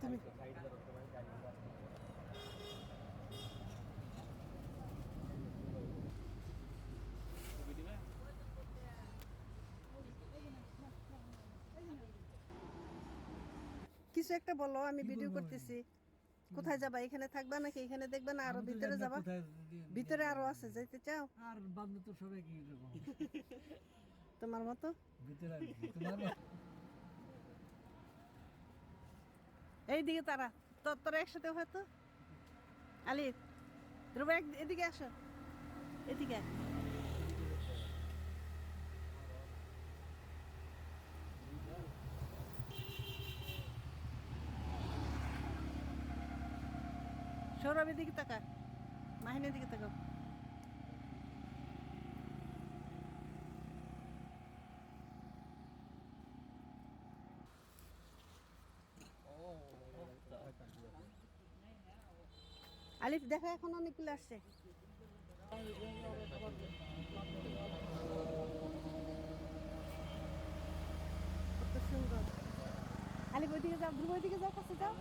তুমি কিছু একটা বলো আমি ভিডিও করতেছি। কোথায় যাবা এখানে থাকবা নাকি এখানে দেখবা না? আরও ভিতরে যাবা? ভিতরে আরও আছে যাইতে চাও? আর বাদ তো সবাই কি তোমার মতো? ভিতরে তোমার মতো? এইদিকে তারা। তো তোরা একসাথে হয়তো আলিফ ধ্রুব এদিকে আসো। এদিকে। আয়। সৌরভের দিকে তাকা মাহিনের দিকে তাকাও। আলিফ, দেখো এখন অনেকগুলো আসছে। কত সুন্দর। আলিফ, ওইদিকে যাও, ধ্রুব, ওইদিকে যাও, কাছে যাও।